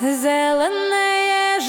зелене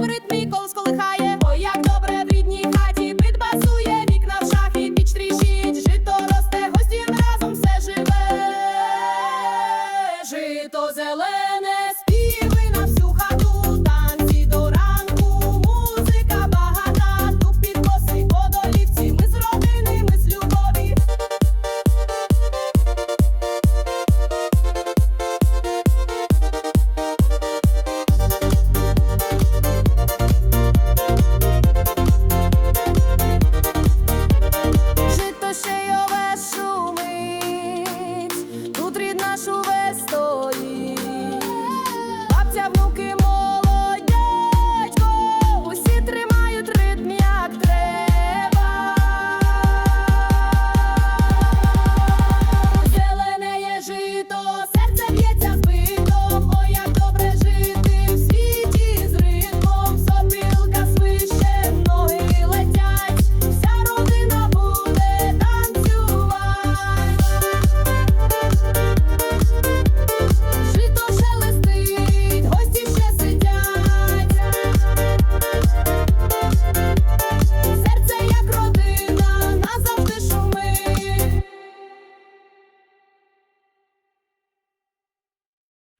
в ритмі колос як добре в рідній хаті. Підбасує вікна в шафі, піч тріщить, жито росте, гостів разом все живе, жито зелене. j'avoue que